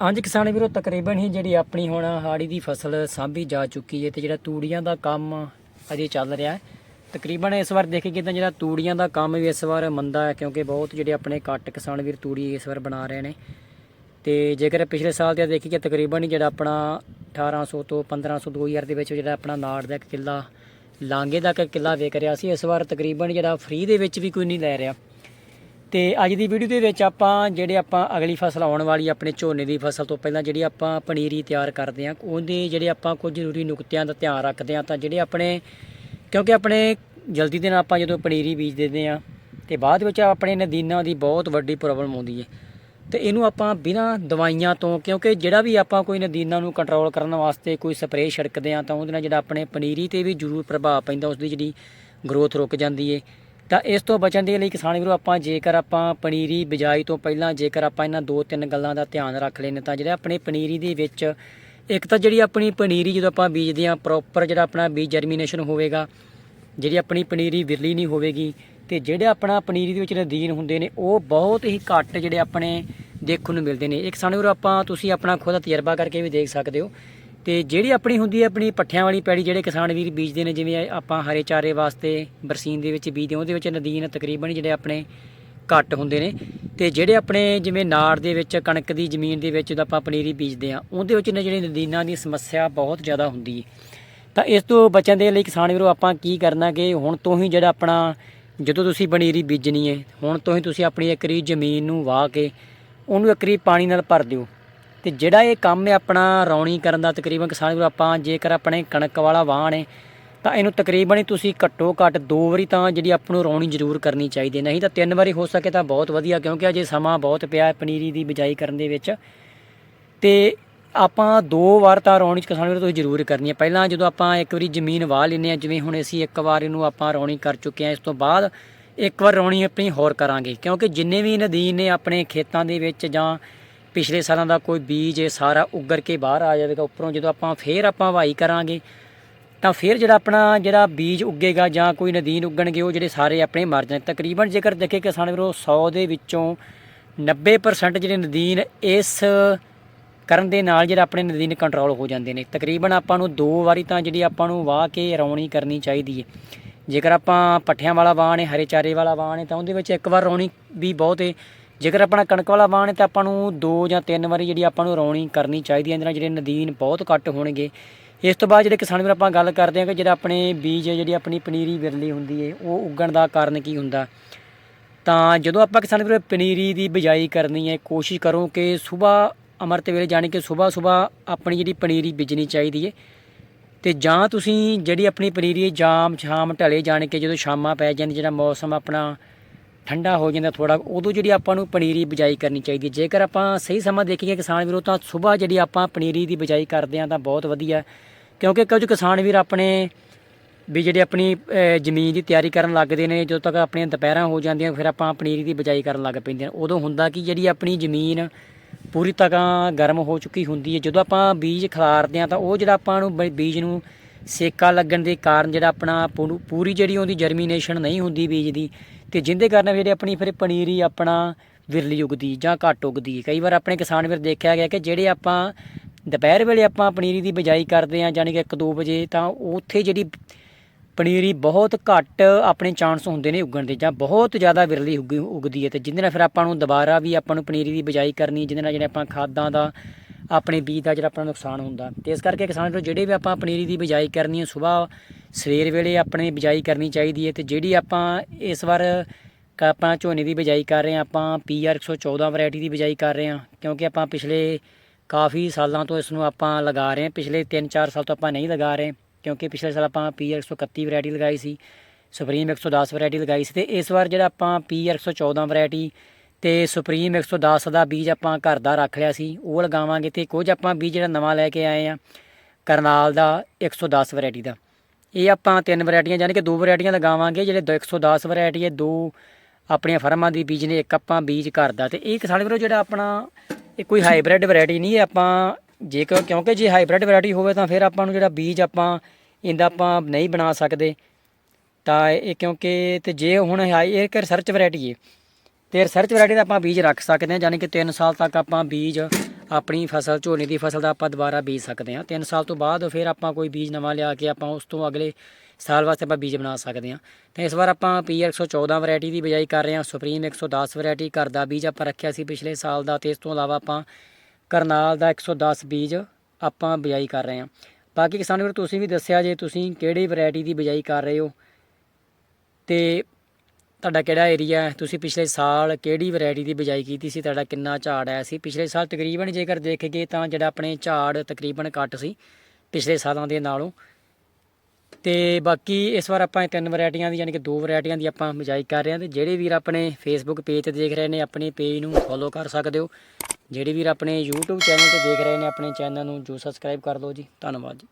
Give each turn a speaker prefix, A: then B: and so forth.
A: ਹਾਂਜੀ ਕਿਸਾਨ ਵੀਰੋ, ਤਕਰੀਬਨ ਹੀ ਜਿਹੜੀ ਆਪਣੀ ਹੁਣ ਹਾੜੀ ਦੀ ਫਸਲ ਸਾਂਭੀ ਜਾ ਚੁੱਕੀ ਹੈ ਤੇ ਜਿਹੜਾ ਤੂੜੀਆਂ ਦਾ ਕੰਮ ਅਜੇ ਚੱਲ ਰਿਹਾ ਹੈ। ਤਕਰੀਬਨ ਇਸ ਵਾਰ ਦੇਖੀਏ ਤਾਂ ਜਿਹੜਾ ਤੂੜੀਆਂ ਦਾ ਕੰਮ ਵੀ ਇਸ ਵਾਰ ਮੰਦਾ ਹੈ ਕਿਉਂਕਿ ਬਹੁਤ ਜਿਹੜੇ ਆਪਣੇ ਘੱਟ ਕਿਸਾਨ ਵੀਰ ਤੂੜੀ ਇਸ ਵਾਰ ਬਣਾ ਰਹੇ ਨੇ। ਤੇ ਜੇਕਰ ਪਿਛਲੇ ਸਾਲ ਦੀ ਦੇਖੀਏ ਤਕਰੀਬਨ ਹੀ ਜਿਹੜਾ ਆਪਣਾ 1800 ਤੋਂ 1500 2000 ਦੇ ਵਿੱਚ ਜਿਹੜਾ ਆਪਣਾ ਨਾੜ ਦਾ ਇੱਕ ਕਿੱਲਾ ਲਾਂਗੇ ਦਾ ਇੱਕ ਕਿੱਲਾ ਵੇਚ ਰਿਹਾ ਸੀ, ਇਸ ਵਾਰ ਤਕਰੀਬਨ ਜਿਹੜਾ ਫ੍ਰੀ ਦੇ ਵਿੱਚ ਵੀ ਕੋਈ ਨਹੀਂ ਲੈ ਰਿਹਾ। ਤੇ ਅੱਜ ਦੀ ਵੀਡੀਓ ਦੇ ਵਿੱਚ ਆਪਾਂ ਜਿਹੜੇ ਆਪਾਂ ਅਗਲੀ ਫਸਲ ਆਉਣ ਵਾਲੀ ਆਪਣੇ ਝੋਨੇ ਦੀ ਫਸਲ ਤੋਂ ਪਹਿਲਾਂ ਜਿਹੜੀ ਆਪਾਂ ਪਨੀਰੀ ਤਿਆਰ ਕਰਦੇ ਹਾਂ ਉਹਦੇ ਜਿਹੜੇ ਆਪਾਂ ਕੁਝ ਜ਼ਰੂਰੀ ਨੁਕਤਿਆਂ ਦਾ ਧਿਆਨ ਰੱਖਦੇ ਹਾਂ ਤਾਂ ਜਿਹੜੇ ਆਪਣੇ, ਕਿਉਂਕਿ ਆਪਣੇ ਜਲਦੀ ਦੇ ਨਾਲ ਆਪਾਂ ਜਦੋਂ ਪਨੀਰੀ ਬੀਜ ਦਿੰਦੇ ਆ ਤੇ ਬਾਅਦ ਵਿੱਚ ਆਪਣੇ ਨਦੀਨਾਂ ਦੀ ਬਹੁਤ ਵੱਡੀ ਪ੍ਰੋਬਲਮ ਆਉਂਦੀ ਹੈ ਤੇ ਇਹਨੂੰ ਆਪਾਂ ਬਿਨਾਂ ਦਵਾਈਆਂ ਤੋਂ, ਕਿਉਂਕਿ ਜਿਹੜਾ ਵੀ ਆਪਾਂ ਕੋਈ ਨਦੀਨਾਂ ਨੂੰ ਕੰਟਰੋਲ ਕਰਨ ਵਾਸਤੇ ਕੋਈ ਸਪਰੇਅ ਛਿੜਕਦੇ ਆ ਤਾਂ ਉਹਦੇ ਨਾਲ ਜਿਹੜਾ ਆਪਣੇ ਪਨੀਰੀ ਤੇ ਵੀ ਜ਼ਰੂਰ ਪ੍ਰਭਾਵ ਪੈਂਦਾ ਉਸ ਦੀ ਜਿਹੜੀ ਗਰੋਥ ਰੁਕ ਜਾਂਦੀ ਏ। ਤਾਂ ਇਸ ਤੋਂ ਬਚਣ ਦੇ ਲਈ ਕਿਸਾਨ ਵੀਰੋ, ਆਪਾਂ ਜੇਕਰ ਆਪਾਂ ਪਨੀਰੀ ਬਿਜਾਈ ਤੋਂ ਪਹਿਲਾਂ ਜੇਕਰ ਆਪਾਂ ਇਹਨਾਂ ਦੋ ਤਿੰਨ ਗੱਲਾਂ ਦਾ ਧਿਆਨ ਰੱਖ ਲੈਨੇ ਤਾਂ ਜਿਹੜੇ ਆਪਣੇ ਪਨੀਰੀ ਦੇ ਵਿੱਚ, ਇੱਕ ਤਾਂ ਜਿਹੜੀ ਆਪਣੀ ਪਨੀਰੀ ਜਦੋਂ ਆਪਾਂ ਬੀਜਦੇ ਆ ਪ੍ਰੋਪਰ ਜਿਹੜਾ ਆਪਣਾ ਬੀਜ ਜਰਮੀਨੇਸ਼ਨ ਹੋਵੇਗਾ, ਜਿਹੜੀ ਆਪਣੀ ਪਨੀਰੀ ਵਿਰਲੀ ਨਹੀਂ ਹੋਵੇਗੀ ਤੇ ਜਿਹੜੇ ਆਪਣਾ ਪਨੀਰੀ ਦੇ ਵਿੱਚ ਨਦੀਨ ਹੁੰਦੇ ਨੇ, ਉਹ ਬਹੁਤ ਹੀ ਘੱਟ ਜਿਹੜੇ ਆਪਣੇ ਦੇਖਣ ਨੂੰ ਮਿਲਦੇ ਨੇ। ਇੱਕ ਸਾਨੂੰ ਆਪਾਂ ਤੁਸੀਂ ਆਪਣਾ ਖੁਦ ਤਜਰਬਾ ਕਰਕੇ ਵੀ ਦੇਖ ਸਕਦੇ ਹੋ ਤੇ ਜਿਹੜੀ ਆਪਣੀ ਹੁੰਦੀ ਹੈ ਆਪਣੀ ਪੱਠਿਆਂ ਵਾਲੀ ਪੈੜੀ ਜਿਹੜੇ ਕਿਸਾਨ ਵੀਰ ਬੀਜਦੇ ਨੇ, ਜਿਵੇਂ ਆਪਾਂ ਹਰੇ ਚਾਰੇ ਵਾਸਤੇ ਬਰਸੀਨ ਦੇ ਵਿੱਚ ਬੀਜਦੇ ਉਹਦੇ ਵਿੱਚ ਨਦੀਨ ਤਕਰੀਬਨ ਜਿਹੜੇ ਆਪਣੇ ਘੱਟ ਹੁੰਦੇ ਨੇ ਤੇ ਜਿਹੜੇ ਆਪਣੇ ਜਿਵੇਂ ਨਾੜ ਦੇ ਵਿੱਚ, ਕਣਕ ਦੀ ਜ਼ਮੀਨ ਦੇ ਵਿੱਚ ਜਦੋਂ ਆਪਾਂ ਪਨੀਰੀ ਬੀਜਦੇ ਆ ਉਹਦੇ ਵਿੱਚ ਨੇ ਜਿਹੜੀ ਨਦੀਨਾਂ ਦੀ ਸਮੱਸਿਆ ਬਹੁਤ ਜ਼ਿਆਦਾ ਹੁੰਦੀ ਹੈ। ਤਾਂ ਇਸ ਤੋਂ ਬਚਣ ਦੇ ਲਈ ਕਿਸਾਨ ਵੀਰੋ ਆਪਾਂ ਕੀ ਕਰਨਾ ਕਿ ਹੁਣ ਤੋਂ ਹੀ ਜਿਹੜਾ ਆਪਣਾ ਜਦੋਂ ਤੁਸੀਂ ਪਨੀਰੀ ਬੀਜਣੀ ਹੈ, ਹੁਣ ਤੋਂ ਹੀ ਤੁਸੀਂ ਆਪਣੀ ਇੱਕਰੀ ਜ਼ਮੀਨ ਨੂੰ ਵਾਹ ਕੇ ਉਹਨੂੰ ਇੱਕਰੀ ਪਾਣੀ ਨਾਲ ਭਰ ਦਿਓ। ਤੇ ਜਿਹੜਾ ਇਹ ਕੰਮ ਹੈ ਆਪਣਾ ਰੌਣੀ ਕਰਨ ਦਾ ਤਕਰੀਬਨ ਕਿਸਾਨ ਵੀਰੋ, ਆਪਾਂ ਜੇਕਰ ਆਪਣੇ ਕਣਕ ਵਾਲਾ ਵਾਹਣ ਹੈ ਤਾਂ ਇਹਨੂੰ ਤਕਰੀਬਨ ਹੀ ਤੁਸੀਂ ਘੱਟੋ ਘੱਟ ਦੋ ਵਾਰੀ ਤਾਂ ਜਿਹੜੀ ਆਪਾਂ ਨੂੰ ਰੌਣੀ ਜ਼ਰੂਰ ਕਰਨੀ ਚਾਹੀਦੀ ਨਹੀਂ ਤਾਂ ਤਿੰਨ ਵਾਰੀ ਹੋ ਸਕੇ ਤਾਂ ਬਹੁਤ ਵਧੀਆ, ਕਿਉਂਕਿ ਅਜੇ ਸਮਾਂ ਬਹੁਤ ਪਿਆ ਹੈ ਪਨੀਰੀ ਦੀ ਬਿਜਾਈ ਕਰਨ ਦੇ ਵਿੱਚ। ਤੇ ਆਪਾਂ ਦੋ ਵਾਰ ਤਾਂ ਰੌਣੀ ਕਿਸਾਨ ਵੀਰੋ, ਤੁਸੀਂ ਜ਼ਰੂਰ ਕਰਨੀ ਹੈ। ਪਹਿਲਾਂ ਜਦੋਂ ਆਪਾਂ ਇੱਕ ਵਾਰੀ ਜ਼ਮੀਨ ਵਾਹ ਲੈਂਦੇ ਆ ਜਿਵੇਂ ਹੁਣ ਅਸੀਂ ਇੱਕ ਵਾਰ ਇਹਨੂੰ ਆਪਾਂ ਰੌਣੀ ਕਰ ਚੁੱਕੇ ਆ ਇਸ ਤੋਂ ਬਾਅਦ ਇੱਕ ਵਾਰ ਰੌਣੀ ਆਪਣੀ ਹੋਰ ਕਰਾਂਗੇ। ਕਿਉਂਕਿ ਜਿੰਨੇ ਵੀ ਨਦੀਨ ਨੇ ਆਪਣੇ ਖੇਤਾਂ ਦੇ ਵਿੱਚ ਜਾਂ ਪਿਛਲੇ ਸਾਲਾਂ ਦਾ ਕੋਈ ਬੀਜ ਇਹ ਸਾਰਾ ਉੱਗਰ ਕੇ ਬਾਹਰ ਆ ਜਾਵੇਗਾ, ਉੱਪਰੋਂ ਜਦੋਂ ਆਪਾਂ ਫੇਰ ਆਪਾਂ ਵਾਈ ਕਰਾਂਗੇ, ਤਾਂ ਫਿਰ ਜਿਹੜਾ ਆਪਣਾ ਜਿਹੜਾ ਬੀਜ ਉੱਗੇਗਾ ਜਾਂ ਕੋਈ ਨਦੀਨ ਉੱਗਣਗੇ, ਉਹ ਜਿਹੜੇ ਸਾਰੇ ਆਪਣੇ ਮਰ ਜਾਣ। ਤਕਰੀਬਨ ਜੇਕਰ ਦੇਖੇ ਕਿਸਾਨ ਵੀਰੋ 100 ਦੇ ਵਿੱਚੋਂ 90% ਜਿਹੜੇ ਨਦੀਨ ਇਸ ਕਰਨ ਦੇ ਨਾਲ ਜਿਹੜਾ ਆਪਣੇ ਨਦੀਨ ਕੰਟਰੋਲ ਹੋ ਜਾਂਦੇ ਨੇ। ਤਕਰੀਬਨ ਆਪਾਂ ਨੂੰ ਦੋ ਵਾਰੀ ਤਾਂ ਜਿਹੜੀ ਆਪਾਂ ਨੂੰ ਵਾਹ ਕੇ ਰੌਣੀ ਕਰਨੀ ਚਾਹੀਦੀ ਹੈ। ਜੇਕਰ ਆਪਾਂ ਪੱਠਿਆਂ ਵਾਲਾ ਵਾਹ ਨੇ, ਹਰੇ ਚਾਰੇ ਵਾਲਾ ਵਾਹ ਨੇ, ਤਾਂ ਉਹਦੇ ਵਿੱਚ ਇੱਕ ਵਾਰ ਰੌਣੀ ਵੀ ਬਹੁਤ ਹੈ ਜੇਕਰ ਆਪਣਾ ਕਣਕ ਵਾਲਾ ਵਾਹ ਨੇ ਤਾਂ ਆਪਾਂ ਨੂੰ ਦੋ ਜਾਂ ਤਿੰਨ ਵਾਰੀ ਜਿਹੜੀ ਆਪਾਂ ਨੂੰ ਰੌਣੀ ਕਰਨੀ ਚਾਹੀਦੀ ਹੈ, ਇਹਦੇ ਨਾਲ ਜਿਹੜੇ ਨਦੀਨ ਬਹੁਤ ਘੱਟ ਹੋਣਗੇ। ਇਸ ਤੋਂ ਬਾਅਦ ਜਿਹੜੇ ਕਿਸਾਨ ਵੀਰ ਆਪਾਂ ਗੱਲ ਕਰਦੇ ਹਾਂ ਕਿ ਜਿਹੜਾ ਆਪਣੇ ਬੀਜ ਜਿਹੜੀ ਆਪਣੀ ਪਨੀਰੀ ਵਿਰਲੀ ਹੁੰਦੀ ਹੈ, ਉਹ ਉੱਗਣ ਦਾ ਕਾਰਨ ਕੀ ਹੁੰਦਾ? ਤਾਂ ਜਦੋਂ ਆਪਾਂ ਕਿਸਾਨ ਵੀਰ ਪਨੀਰੀ ਦੀ ਬਿਜਾਈ ਕਰਨੀ ਹੈ, ਕੋਸ਼ਿਸ਼ ਕਰੋ ਕਿ ਸਵੇਰ ਅਮਰਤ ਵੇਲੇ ਜਾਣੀ ਕਿ ਸਵੇਰ ਸਵੇਰ ਆਪਣੀ ਜਿਹੜੀ ਪਨੀਰੀ ਬੀਜਣੀ ਚਾਹੀਦੀ ਹੈ। ਤੇ ਜਾਂ ਤੁਸੀਂ ਜਿਹੜੀ ਆਪਣੀ ਪਨੀਰੀ ਹੈ ਜਾਮ ਸ਼ਾਮ ਢਲੇ ਜਾਣ ਕੇ ਜਦੋਂ ਸ਼ਾਮਾਂ ਪੈ ਜਾਂਦੀ ਜਿਹੜਾ ਮੌਸਮ ਆਪਣਾ ਠੰਡਾ ਹੋ ਜਾਂਦਾ ਥੋੜਾ ਉਦੋਂ ਜਿਹੜੀ ਆਪਾਂ ਨੂੰ ਪਨੀਰੀ ਬਿਜਾਈ ਕਰਨੀ ਚਾਹੀਦੀ ਹੈ। ਜੇਕਰ ਆਪਾਂ ਸਹੀ ਸਮਾਂ ਦੇਖੀਏ ਕਿਸਾਨ ਵੀਰੋ, ਤਾਂ ਸਵੇਰ ਜਿਹੜੀ ਆਪਾਂ ਪਨੀਰੀ ਦੀ ਬਿਜਾਈ ਕਰਦੇ ਹਾਂ ਤਾਂ ਬਹੁਤ ਵਧੀਆ ਕਿਉਂਕਿ ਕੁਝ ਕਿਸਾਨ ਵੀਰ ਆਪਣੇ ਵੀ ਜਿਹੜੇ ਆਪਣੀ ਜ਼ਮੀਨ ਦੀ ਤਿਆਰੀ ਕਰਨ ਲੱਗਦੇ ਨੇ, ਜਦੋਂ ਤੱਕ ਆਪਣੀਆਂ ਦੁਪਹਿਰਾਂ ਹੋ ਜਾਂਦੀਆਂ ਫਿਰ ਆਪਾਂ ਪਨੀਰੀ ਦੀ ਬਿਜਾਈ ਕਰਨ ਲੱਗ ਪੈਂਦੇ ਨੇ ਉਦੋਂ ਹੁੰਦਾ ਕਿ ਜਿਹੜੀ ਆਪਣੀ ਜ਼ਮੀਨ ਪੂਰੀ ਤਰ੍ਹਾਂ ਗਰਮ ਹੋ ਚੁੱਕੀ ਹੁੰਦੀ ਹੈ। ਜਦੋਂ ਆਪਾਂ ਬੀਜ ਖਿਲਾਰਦੇ ਹਾਂ ਤਾਂ ਉਹ ਜਿਹੜਾ ਆਪਾਂ ਨੂੰ ਬ- ਬੀਜ ਨੂੰ ਸੇਕਾ ਲੱਗਣ ਦੇ ਕਾਰਨ ਜਿਹੜਾ ਆਪਣਾ ਪੂਰੂ- ਪੂਰੀ ਜਿਹੜੀ ਉਹਦੀ ਜਰਮੀਨੇਸ਼ਨ ਨਹੀਂ ਹੁੰਦੀ ਬੀਜ ਦੀ, ਤੇ ਜਿੰਦੇ ਕਾਰਨ ਜਿਹੜੀ ਆਪਣੀ ਫਿਰ ਪਨੀਰੀ ਆਪਣਾ ਵਿਰਲੀ ਉਗਦੀ ਜਾਂ ਘੱਟ ਉਗਦੀ। ਕਈ ਵਾਰ ਆਪਣੇ ਕਿਸਾਨ ਵੀਰ ਦੇਖਿਆ ਗਿਆ ਕਿ ਜਿਹੜੇ ਆਪਾਂ ਦੁਪਹਿਰ ਵੇਲੇ ਆਪਾਂ ਪਨੀਰੀ ਦੀ ਬਿਜਾਈ ਕਰਦੇ ਹਾਂ ਯਾਨੀ ਕਿ 1-2 ਵਜੇ, ਤਾਂ ਉੱਥੇ ਜਿਹੜੀ ਪਨੀਰੀ ਬਹੁਤ ਘੱਟ ਆਪਣੇ ਚਾਂਸ ਹੁੰਦੇ ਨੇ ਉੱਗਣ ਦੇ ਜਾਂ ਬਹੁਤ ਜ਼ਿਆਦਾ ਵਿਰਲੀ ਉੱਗੀ ਉਗਦੀ ਹੈ। ਤੇ ਜਿਹਦੇ ਨਾਲ ਫਿਰ ਆਪਾਂ ਨੂੰ ਦੁਬਾਰਾ ਵੀ ਆਪਾਂ ਨੂੰ ਪਨੀਰੀ ਦੀ ਬਿਜਾਈ ਕਰਨੀ ਜਿਹਦੇ ਨਾਲ ਜਿਹੜੇ ਆਪਾਂ ਖਾਦਾਂ ਦਾ ਆਪਣੇ ਬੀਜ ਦਾ ਜਿਹੜਾ ਆਪਣਾ ਨੁਕਸਾਨ ਹੁੰਦਾ। ਤੇ ਇਸ ਕਰਕੇ ਕਿਸਾਨ ਵੀਰੋ, ਜਿਹੜੇ ਵੀ ਆਪਾਂ ਪਨੀਰੀ ਦੀ ਬਿਜਾਈ ਕਰਨੀ ਹੈ ਸਵੇਰ ਸਵੇਰ ਵੇਲੇ ਆਪਣੇ ਬਿਜਾਈ ਕਰਨੀ ਚਾਹੀਦੀ ਹੈ ਤੇ ਜਿਹੜੀ ਆਪਾਂ ਇਸ ਵਾਰ ਆਪਾਂ ਝੋਨੇ ਦੀ ਬਿਜਾਈ ਕਰ ਰਹੇ ਹਾਂ, ਆਪਾਂ ਪੀਆਰ 114 ਵੈਰਾਈਟੀ ਦੀ ਬਿਜਾਈ ਕਰ ਰਹੇ ਹਾਂ, ਕਿਉਂਕਿ ਆਪਾਂ ਪਿਛਲੇ ਕਾਫੀ ਸਾਲਾਂ ਤੋਂ ਇਸ ਨੂੰ ਆਪਾਂ ਲਗਾ ਰਹੇ ਹਾਂ, ਪਿਛਲੇ 3-4 ਸਾਲ ਤੋਂ ਆਪਾਂ ਨਹੀਂ ਲਗਾ ਰਹੇ, ਕਿਉਂਕਿ ਪਿਛਲੇ ਸਾਲ ਆਪਾਂ ਪੀਆਰ 131 ਵੈਰਾਈਟੀ ਲਗਾਈ ਸੀ, ਸੁਪਰੀਮ 110 ਵੈਰਾਈਟੀ ਲਗਾਈ ਸੀ ਤੇ ਇਸ ਵਾਰ ਜਿਹੜਾ ਆਪਾਂ ਪੀਆਰ 114 ਵੈਰਾਈਟੀ ਤੇ ਸੁਪਰੀਮ 110 ਦਾ ਬੀਜ ਆਪਾਂ ਘਰ ਦਾ ਰੱਖ ਲਿਆ ਸੀ, ਉਹ ਲਗਾਵਾਂਗੇ ਤੇ ਕੁਝ ਆਪਾਂ ਬੀਜ ਜਿਹੜਾ ਨਵਾਂ ਲੈ ਕੇ ਆਏ ਆ, ਕਰਨਾਲ ਦਾ 110 ਵੈਰਾਈਟੀ ਦਾ। ਇਹ ਆਪਾਂ ਤਿੰਨ ਵੈਰਾਈਟੀਆਂ ਯਾਨੀ ਕਿ ਦੋ ਵੈਰਾਈਟੀਆਂ ਲਗਾਵਾਂਗੇ, ਜਿਹੜੇ ਦੋ 110 ਵੈਰਾਈਟੀ ਹੈ, ਦੋ ਆਪਣੀਆਂ ਫਰਮਾਂ ਦੀ ਬੀਜ ਨੇ, ਇੱਕ ਆਪਾਂ ਬੀਜ ਘਰ ਦਾ। ਤੇ ਇਹ ਕਿਸਾਨ ਵੀਰੋ ਜਿਹੜਾ ਆਪਣਾ ਇਹ ਕੋਈ ਹਾਈਬ੍ਰਿਡ ਵੈਰਾਈਟੀ ਨਹੀਂ ਹੈ, ਆਪਾਂ ਜੇਕਰ, ਕਿਉਂਕਿ ਜੇ ਹਾਈਬ੍ਰਿਡ ਵੈਰਾਈਟੀ ਹੋਵੇ ਤਾਂ ਫਿਰ ਆਪਾਂ ਨੂੰ ਜਿਹੜਾ ਬੀਜ ਆਪਾਂ ਇਹਦਾ ਆਪਾਂ ਨਹੀਂ ਬਣਾ ਸਕਦੇ। ਤਾਂ ਇਹ ਕਿਉਂਕਿ, ਤੇ ਜੇ ਹੁਣ ਹਾਈ, ਇਹ ਇੱਕ ਰਿਸਰਚ ਵੈਰਾਈਟੀ ਹੈ। ਤੇ ਰਿਸਰਚ ਵੈਰਾਈਟੀ ਦਾ ਆਪਾਂ ਬੀਜ ਰੱਖ ਸਕਦੇ ਹਾਂ ਯਾਨੀ ਕਿ 3 ਸਾਲ ਤੱਕ ਆਪਾਂ ਬੀਜ, ਆਪਣੀ ਫਸਲ, ਝੋਨੇ ਦੀ ਫਸਲ ਦਾ ਆਪਾਂ ਦੁਬਾਰਾ ਬੀਜ ਸਕਦੇ ਹਾਂ। 3 ਸਾਲ ਤੋਂ ਬਾਅਦ ਫਿਰ ਆਪਾਂ ਕੋਈ ਬੀਜ ਨਵਾਂ ਲਿਆ ਕੇ ਆਪਾਂ ਉਸ ਤੋਂ ਅਗਲੇ ਸਾਲ ਵਾਸਤੇ ਆਪਾਂ ਬੀਜ ਬਣਾ ਸਕਦੇ ਹਾਂ। ਤੇ ਇਸ ਵਾਰ ਆਪਾਂ ਪੀ 114 ਵੈਰਾਈਟੀ ਦੀ ਬਿਜਾਈ ਕਰ ਰਹੇ ਹਾਂ ਸੁਪਰੀਮ 110 ਵੈਰਾਈਟੀ ਘਰ ਦਾ ਬੀਜ ਆਪਾਂ ਰੱਖਿਆ ਸੀ ਪਿਛਲੇ ਸਾਲ ਦਾ ਤੇ ਇਸ ਤੋਂ ਇਲਾਵਾ ਆਪਾਂ ਕਰਨਾਲ ਦਾ 110 ਬੀਜ ਆਪਾਂ ਬਿਜਾਈ ਕਰ ਰਹੇ ਹਾਂ। ਬਾਕੀ ਕਿਸਾਨ ਵੀਰ, ਤੁਸੀਂ ਵੀ ਦੱਸਿਆ ਜੇ ਤੁਸੀਂ ਕਿਹੜੀ ਵੈਰਾਈਟੀ ਦੀ ਬਿਜਾਈ ਕਰ ਰਹੇ ਹੋ, ਤੇ ਤੁਹਾਡਾ ਕਿਹੜਾ ਏਰੀਆ ਹੈ? ਤੁਸੀਂ ਪਿਛਲੇ ਸਾਲ ਕਿਹੜੀ ਵੈਰਾਈਟੀ ਦੀ ਬਿਜਾਈ ਕੀਤੀ ਸੀ? ਤੁਹਾਡਾ ਕਿੰਨਾ ਝਾੜ ਆਇਆ ਸੀ? ਪਿਛਲੇ ਸਾਲ ਤਕਰੀਬਨ ਜੇਕਰ ਦੇਖੀਏ ਤਾਂ ਜਿਹੜਾ ਆਪਣੇ ਝਾੜ ਤਕਰੀਬਨ ਘੱਟ ਸੀ, ਪਿਛਲੇ ਸਾਲਾਂ ਦੇ ਨਾਲੋਂ। ਤੇ ਬਾਕੀ ਇਸ ਵਾਰ ਆਪਾਂ ਤਿੰਨ ਵੈਰਾਈਟੀਆਂ ਦੀ, ਯਾਨੀ ਕਿ ਦੋ ਵੈਰਾਈਟੀਆਂ ਦੀ ਆਪਾਂ ਬਿਜਾਈ ਕਰ ਰਹੇ ਹਾਂ ਤੇ ਜਿਹੜੇ ਵੀਰ ਆਪਣੇ ਫੇਸਬੁੱਕ ਪੇਜ ਤੇ ਦੇਖ ਰਹੇ ਨੇ, ਆਪਣੇ ਪੇਜ ਨੂੰ ਫੋਲੋ ਕਰ ਸਕਦੇ ਹੋ। ਜਿਹੜੇ ਵੀਰ ਆਪਣੇ YouTube ਚੈਨਲ ਤੇ ਦੇਖ ਰਹੇ ਨੇ, ਆਪਣੇ ਚੈਨਲ ਨੂੰ ਜੋ ਸਬਸਕ੍ਰਾਈਬ ਕਰ ਲਓ ਜੀ। ਧੰਨਵਾਦ ਜੀ।